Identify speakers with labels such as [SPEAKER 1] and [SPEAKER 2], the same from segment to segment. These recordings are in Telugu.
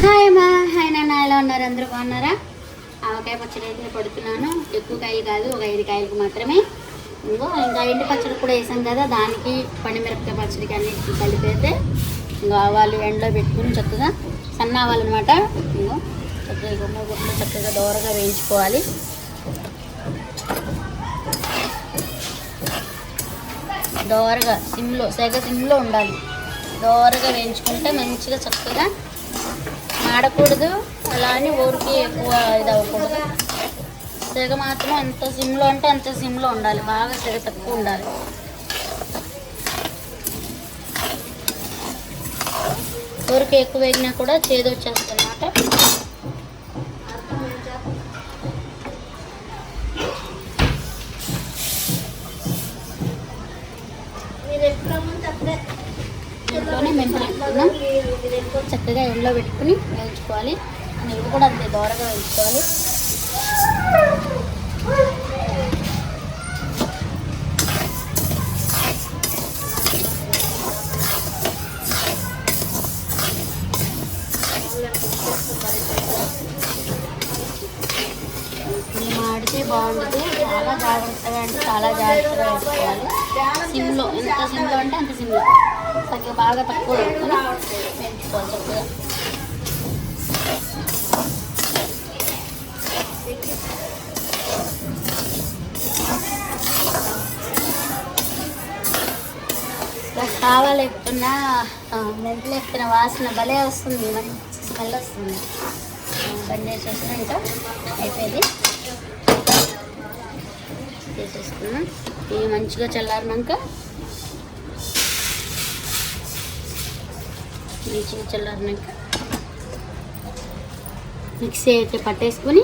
[SPEAKER 1] హాయ్ అమ్మా హాయ్ నాన్న ఎలా ఉన్నారు? అందరూ బాగున్నారా? ఆవకాయ పచ్చడి అయితే పడుతున్నాను. ఎక్కువ కాయలు కాదు ఒక ఐదు కాయలకు మాత్రమే. ఇంకో ఇంకా ఎండి పచ్చడి కూడా వేసాం కదా దానికి పండుమిరపకాయ పచ్చడికి అన్నిటికీ కలిపి అయితే ఇంకో ఆవాలు ఎండలో పెట్టుకుని చక్కగా సన్న ఆవాలు అనమాట ఇంకో చక్కగా గుమ్మ గుమ్మ చక్కగా దోరగా వేయించుకోవాలి. దోరగా సిమ్లో సెగ సిమ్లో ఉండాలి. దోరగా వేయించుకుంటే మంచిగా చక్కగా మాడకూడదు. అలా అని ఊరికి ఎక్కువ ఇది అవ్వకూడదు. సెగ మాత్రం ఎంత సిమ్లో అంటే అంత సిమ్లో ఉండాలి. బాగా సెగ తక్కువ ఉండాలి. ఊరికి ఎక్కువ వేగినా కూడా చేదొచ్చేస్తుంది అన్నమాట మెంతులు చక్కగా ఎండలో పెట్టుకుని వేయించుకోవాలి ఇవి కూడా అంతే దోరగా వేయించుకోవాలి ఇది మాడితే బాగుంటుంది. చాలా జాగ్రత్తగా అంటే చాలా జాగ్రత్తగా వేసుకోవాలి. సిమ్లో ఎంత సిమ్లో అంటే అంత సిమ్లో. చక్కగా బాగా తక్కువ పెట్టుకుని చక్కగా ఇలా కావాలి ఎప్పుడున్నా మెంతులు ఎప్పుడున్న వాసన భలే వస్తుంది. మంచి స్మెల్ వస్తుంది. బండి బంద్ చేసేసినాక అయిపోయింది. తీసేసుకున్నాం. ఇవి మంచిగా చల్లారినాక మంచిగా చల్లారినాక మిక్సీ అయితే పట్టేసుకుని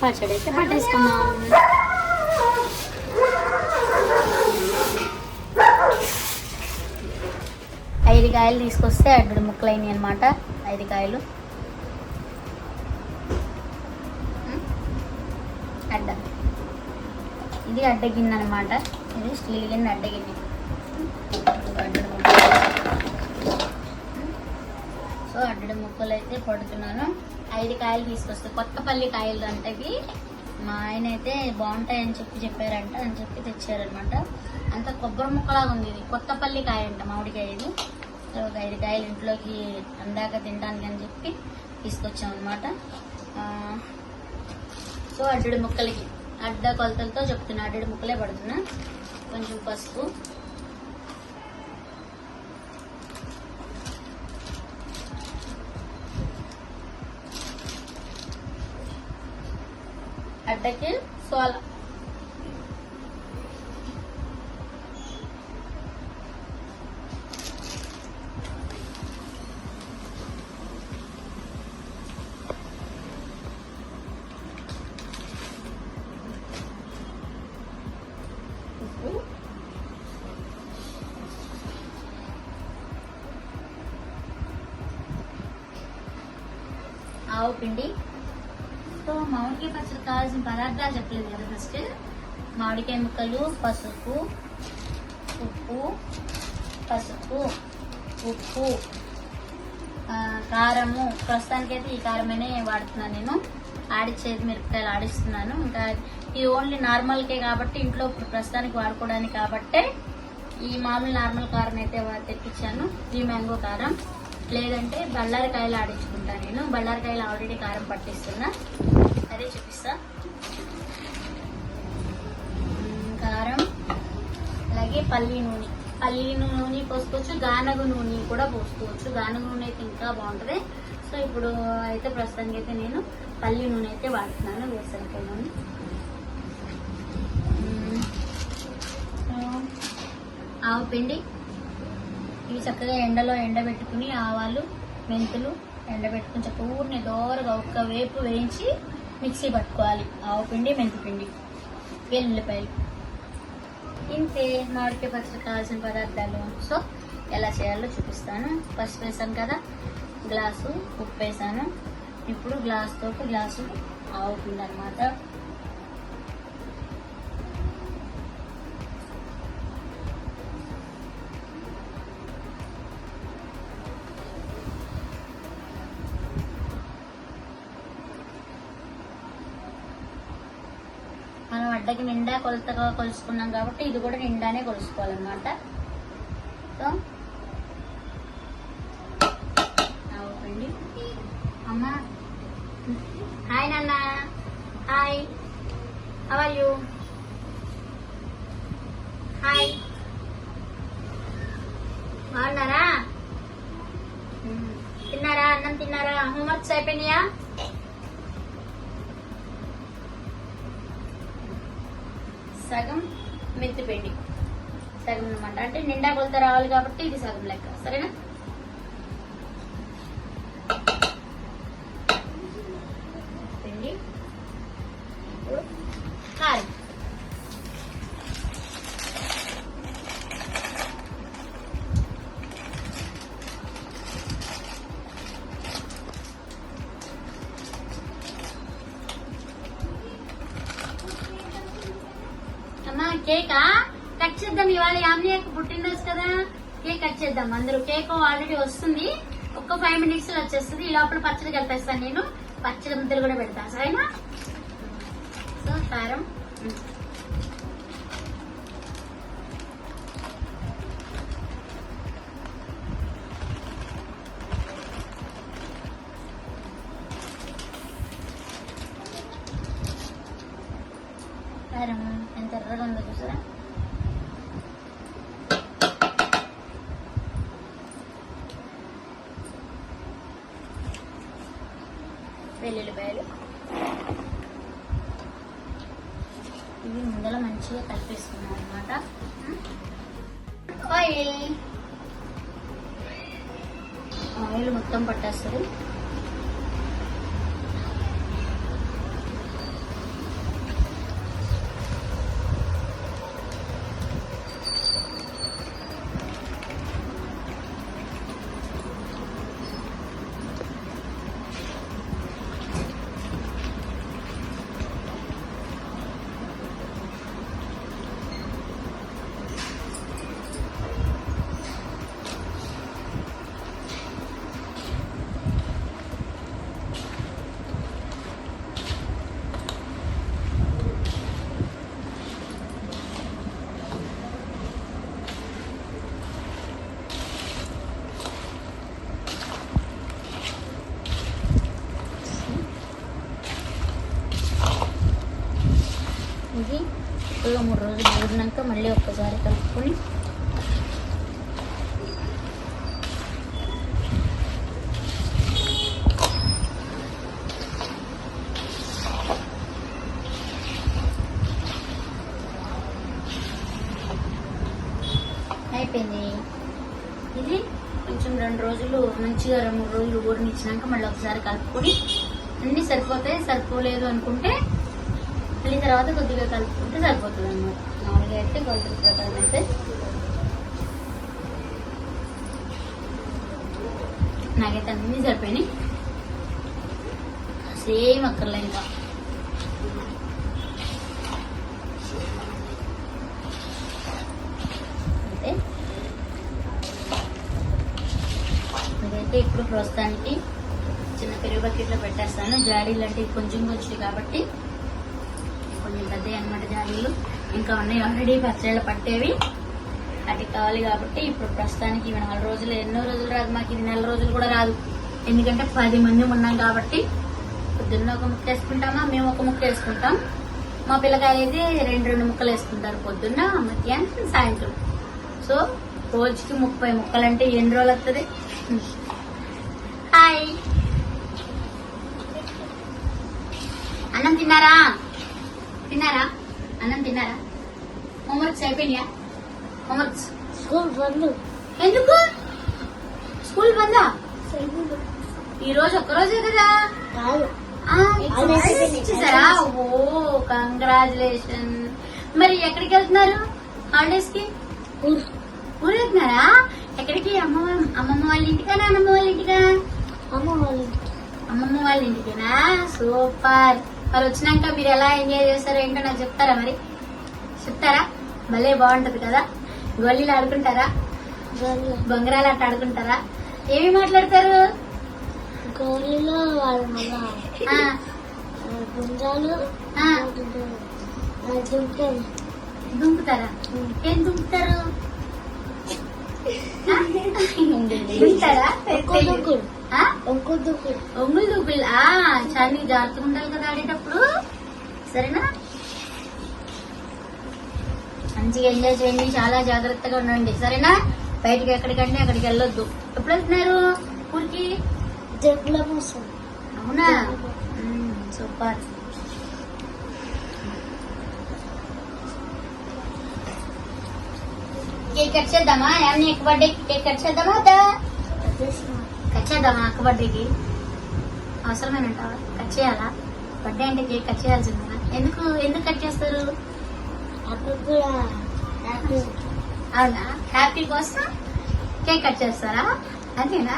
[SPEAKER 1] పచ్చడి అయితే పట్టేసుకున్నాం ఐదు కాయలు తీసుకొస్తే అడ్డు ముక్కలు అనమాట ఐదు కాయలు. అడ్డ. ఇది అడ్డ గిన్నె అనమాట ఇది స్టీల్ గిన్నె అడ్డ గిన్నె అడ్డడి ముక్కలు. సో అడ్డడి ముక్కలు అయితే పడుతున్నాను. ఐదు కాయలు తీసుకొస్తే కొత్తపల్లి కాయలు అంటే మా ఆయన అయితే బాగుంటాయని చెప్పి చెప్పారంట. అని చెప్పి తెచ్చారనమాట అంత కొబ్బరి ముక్కలాగా ఉంది ఇది. కొత్తపల్లి కాయ అంట మామిడికాయ ఇది. సో ఒక ఐదు కాయలు ఇంట్లోకి అందాక తినడానికి అని చెప్పి తీసుకొచ్చాం అనమాట సో అడ్డడి ముక్కలకి. అడ్డ కొలతలతో చెప్తున్నా. అడ్డడి ముక్కలే పడుతున్నా. కొంచెం పసుపు. అడ్డకి సోల. ఉప్పు ఆవు పిండి. సో మామిడికాయ పచ్చడి కావాల్సిన పదార్థాలు చెప్పలేదు కదా ఫస్ట్ మామిడికాయ ముక్కలు పసుపు ఉప్పు పసుపు ఉప్పు కారము. ప్రస్తుతానికైతే ఈ కారమనే వాడుతున్నాను నేను. ఆడిచ్చేది మిరపకాయలు ఆడిస్తున్నాను. ఇంకా ఇది ఓన్లీ నార్మల్కే కాబట్టి ఇంట్లో ఇప్పుడు ప్రస్తుతానికి వాడుకోవడానికి కాబట్టే ఈ మామూలు నార్మల్ కారం అయితే తెప్పించాను. ఈ మ్యాంగో కారం. లేదంటే బళ్ళారికాయలు ఆడించుకుంటాను నేను. బళ్ళారికాయలు ఆల్రెడీ కారం పట్టిస్తున్నా. అదే చూపిస్తా. కారం అలాగే పల్లి నూనె. పల్లి నూనె పోసుకోవచ్చు గానగ నూనె కూడా పోసుకోవచ్చు. గానగ నూనె అయితే ఇంకా బాగుంటుంది. సో ఇప్పుడు అయితే ప్రస్తుతానికి అయితే నేను పల్లి నూనె అయితే వాడుతున్నాను వేసరికాయ నూనె మ్మ్. ఆవు పిండి. ఇవి చక్కగా ఎండలో ఎండబెట్టుకుని ఆవాలు మెంతులు ఎండబెట్టుకుని చక్కగా ఊరిని దోరగా ఒక్క వేపు వేయించి మిక్సీ పట్టుకోవాలి. ఆవు పిండి మెంతి పిండి. వెల్లుల్లిపాయలు. ఇంతే మామిడికాయ పచ్చడి కావాల్సిన పదార్థాలు. సో ఎలా చేయాలో చూపిస్తాను. ఫస్ట్ వేసాను కదా గ్లాసు ఉప్పు వేసాను. ఇప్పుడు గ్లాస్తో గ్లాసు ఆవు పిండి అనమాట అడ్డకి నిండా కొలతగా కొలుసుకున్నాం కాబట్టి ఇది కూడా నిండానే కొలుసుకోవాలన్నమాట. సో పిండి అమ్మా. హాయ్ నాన్న. హాయ్. అవర్ యూ హాయ్ బాగున్నారా? తిన్నారా? అన్నం తిన్నారా? హోంవర్క్స్ అయిపోయినాయా? సగం మెంతిపిండి సగం అనమాట అంటే నిండా కొలత రావాలి కాబట్టి ఇది సగం లెక్క. సరేనా? కేకా? కట్ చేద్దాం ఇవాళ యామిని యొక్క పుట్టినరోజు కదా. కేక్ కట్ చేద్దాం. అందరూ కేక్ ఆల్రెడీ వస్తుంది. ఒక్క ఫైవ్ మినిట్స్లో వచ్చేస్తుంది. ఈ లోపల పచ్చడి కలిపేస్తాను నేను. పచ్చడి ముద్దలు కూడా పెడతాను సరేనా? సో సారం. కారం ఇవి ముందర మంచిగా కలిపేసుకున్నాం అనమాట ఆయిల్. ఆయిల్ మొత్తం పట్టేస్తుంది. ఇది ఒక మూడు రోజులు ఊరినాక మళ్ళీ ఒక్కసారి కలుపుకొని అయిపోయింది. ఇది కొంచెం రెండు రోజులు మంచిగా రెండు మూడు రోజులు ఊరినిచ్చినాక మళ్ళీ ఒకసారి కలుపుకొని అన్నీ సరిపోతాయి సరిపోలేదు అనుకుంటే తర్వాత కొద్దిగా కలుపుకుంటే సరిపోతుంది అనమాట మామూలుగా అయితే గొంతు ప్రకారం అయితే నాకైతే అన్నీ సరిపోయినాయి. సేమ్ అక్కర్లే ఇంకా. అయితే ఇదైతే ఇప్పుడు ప్రస్తుతానికి చిన్న పెరుగు బకెట్లో పెట్టేస్తాను. జాడీలు అంటే కొంచెం కొంచెం కాబట్టి పెద్దవి అనమాట జాలీలు ఇంకా ఉన్నాయి ఆల్రెడీ పచ్చళ్ళు పట్టేవి. అటు కావాలి కాబట్టి ఇప్పుడు ప్రస్తుతానికి ఇవి నాలుగు రోజులు ఎన్నో రోజులు రాదు మాకు. ఇది నెల రోజులు కూడా రాదు. ఎందుకంటే పది మంది ఉన్నాం కాబట్టి పొద్దున్న ఒక ముక్క వేసుకుంటామా మేము ఒక ముక్క వేసుకుంటాం. మా పిల్లకాయలు అయితే రెండు రెండు ముక్కలు వేసుకుంటారు పొద్దున్న మధ్యాహ్నం సాయంత్రం. సో రోజుకి ముప్పై ముక్కలు అంటే ఎన్ని రోజులు వస్తుంది హాయ్. అన్నం తిన్నారా? తిన్నారా? అన్నం తిన్నారా? హోంవర్క్స్ అయిపోయినాయా? Homeworks
[SPEAKER 2] school bandh.
[SPEAKER 1] ఎందుకు? స్కూల్ బందా? ఈ రోజు ఒక్క రోజే కదా?
[SPEAKER 2] కాదు.
[SPEAKER 1] ఆ, చూసారా? ఓ కంగ్రాచులేషన్ మరి ఎక్కడికి వెళ్తున్నారు? హాలిడేస్కి? ఊరు. వెళ్తున్నారా? ఎక్కడికి? అమ్మ అమ్మమ్మ వాళ్ళ ఇంటికా నాన్నమ్మ వాళ్ళ ఇంటికా?
[SPEAKER 2] అమ్మ వాళ్ళు
[SPEAKER 1] అమ్మమ్మ వాళ్ళ ఇంటికేనా? సూపర్. మరి వచ్చినాక మీరు ఎలా ఎంజాయ్ చేస్తారో ఏంటో నాకు చెప్తారా మరి? చెప్తారా? భలే బాగుంటది కదా? గోళీలు ఆడుకుంటారా? బొంగరాలు అట్ట ఆడుకుంటారా? ఏమి మాట్లాడతారు?
[SPEAKER 2] గోళీలో వాళ్ళు గుంజాలు
[SPEAKER 1] దుంకుతారా? ఏం దుంకుతారు? ఆ? ఒంగులు దూకులు. ఆ చాలా జాగ్రత్తగా ఉండాలి కదా ఆడేటప్పుడు. సరేనా? మంచిగా ఎంజాయ్ చేయండి చాలా జాగ్రత్తగా ఉండండి. సరేనా? బయటికి ఎక్కడికంటే అక్కడికి వెళ్ళొద్దు. ఎప్పుడు వెళ్తున్నారు ఊరికి అవునా? సూపర్. కేక్ కట్ చేద్దామా? ఏమన్నా ఎక్కువ కేక్ కట్ చేద్దామా? కట్ చేద్దామా అక్క బర్త్డేకి అవసరమైన కట్ చేయాలా? బర్త్డే అంటే కేక్ కట్ చేయాల్సిందేనా? ఎందుకు? ఎందుకు కట్ చేస్తారు? అవునా? హ్యాపీ కోసం కేక్ కట్ చేస్తారా? అంతేనా?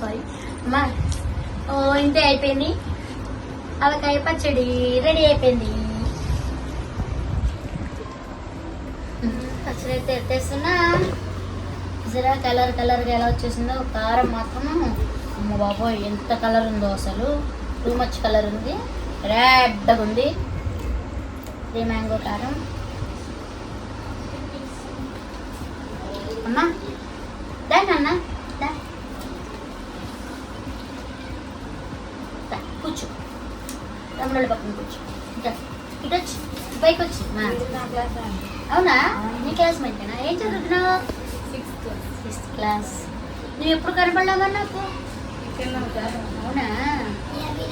[SPEAKER 1] సారీ. అమ్మా. ఓ ఇంతే అయిపోయింది. అవకాయ పచ్చడి రెడీ అయిపోయింది. పచ్చడి అయితే ఎత్తేస్తున్నా. జరా కలర్ కలర్గా ఎలా వచ్చేసిందో కారం మాత్రం అమ్మ బాబోయ్ ఎంత కలర్ ఉందో అసలు. టూ మచ్ కలర్ ఉంది. రెడ్గా ఉంది. ఇది మ్యాంగో కారం. అమ్మా దా నాన్న దా. కూర్చో. తమ్ముళ్ళ పక్కన కూర్చో. ఇటు వచ్చి పైకి వచ్చి. అవునా? నీ క్లాస్ మేటేనా ఏం చదువుతున్నావు? సిక్స్త్ క్లాస్ నువ్వు ఎప్పుడు కనపడలేవా నాకు అవునా ఎవరు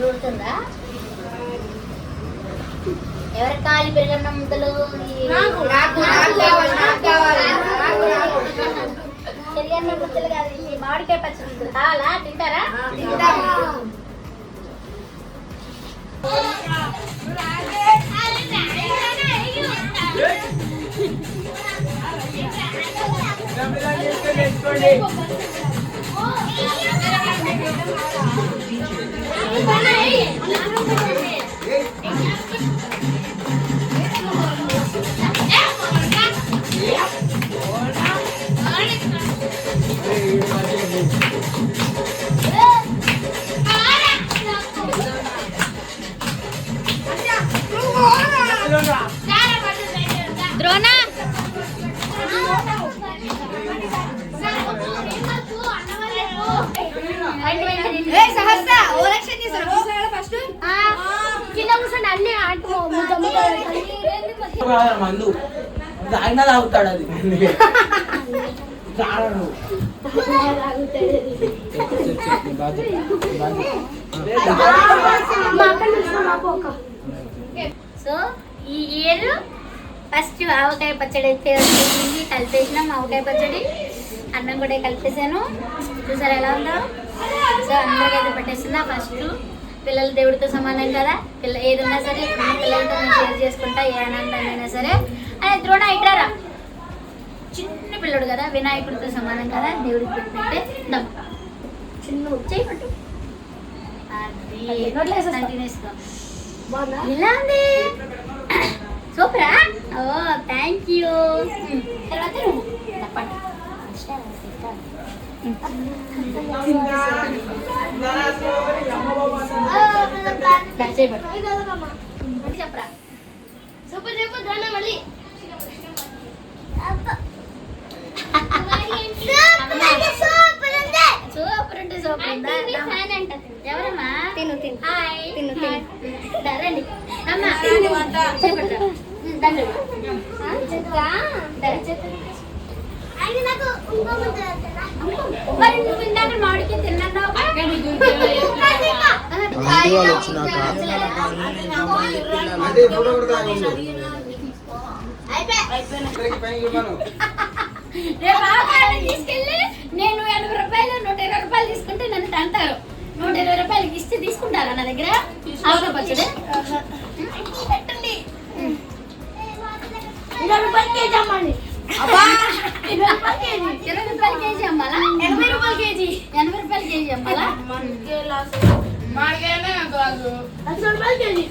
[SPEAKER 1] ఊరుతుందా ఎవరి కాలి పెరిగిన ముద్దలు పెరిగన్న ముద్దలు కాదు ఈ మామిడికాయ పచ్చడి ముద్దలు కావాలా? తింటారా? ద్రోణ
[SPEAKER 3] మందు. తాగినా తాగుతాడు అది.
[SPEAKER 1] సో ఈ ఇయర్ ఫస్ట్ ఆవకాయ పచ్చడి అయితే వచ్చింది. కలిపేసినాం ఆవకాయ పచ్చడి. అన్నం కూడా కలిపేసాను చూసారు ఎలా ఉందో? సో అందరికైతే అయితే ఫస్ట్. పిల్లలు దేవుడితో సమానం కదా? పిల్ల ఏదన్నా సరే పిల్లలతో నేను షేర్ చేసుకుంటా ఏ ఆనందాన్నైనా సరే. అని ద్రోణ ఇట్రారా చిన్న పిల్లడు కదా వినాయకుడితో సమానం కదా దేవుడికి పెట్టినట్టే దమ్ చిన్న అది కంటిన్యూస్ ఎలా ఉంది? సూపరా? ఓ థ్యాంక్ యూ తర్వాత చెప్పరా
[SPEAKER 2] సూపర్ చెప్పు దాన్ని మళ్ళీ
[SPEAKER 1] ఎవరమ్మా
[SPEAKER 2] తిను తిను తిను, తిను.
[SPEAKER 1] రండి అమ్మా చెప్పండి
[SPEAKER 2] నాకు ఇంకో?
[SPEAKER 1] మరి నువ్వు ఇందాక మామిడికి తిన్నావు తీసుకెళ్ళి నేను ఎనభై రూపాయలు నూట ఇరవై రూపాయలు తీసుకుంటే నన్ను తంటారు నూట ఇరవై రూపాయలకి ఇస్తే తీసుకుంటారా నా దగ్గర? పచ్చడి? పెట్టండి.
[SPEAKER 2] ఇరవై రూపాయలు కేజీ అమ్మండి.
[SPEAKER 1] ఇరవై రూపాయలు కేజీ అమ్మాలా
[SPEAKER 2] ఎనభై రూపాయలు కేజీ
[SPEAKER 1] ఎనభై రూపాయలు కేజీ అమ్మాలా
[SPEAKER 2] లక్ష రూపాయలు కేజీ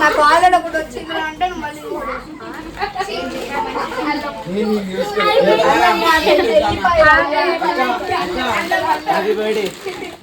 [SPEAKER 4] నాకు ఆల్రెడీ ఒకటి వచ్చింది అంటే మళ్ళీ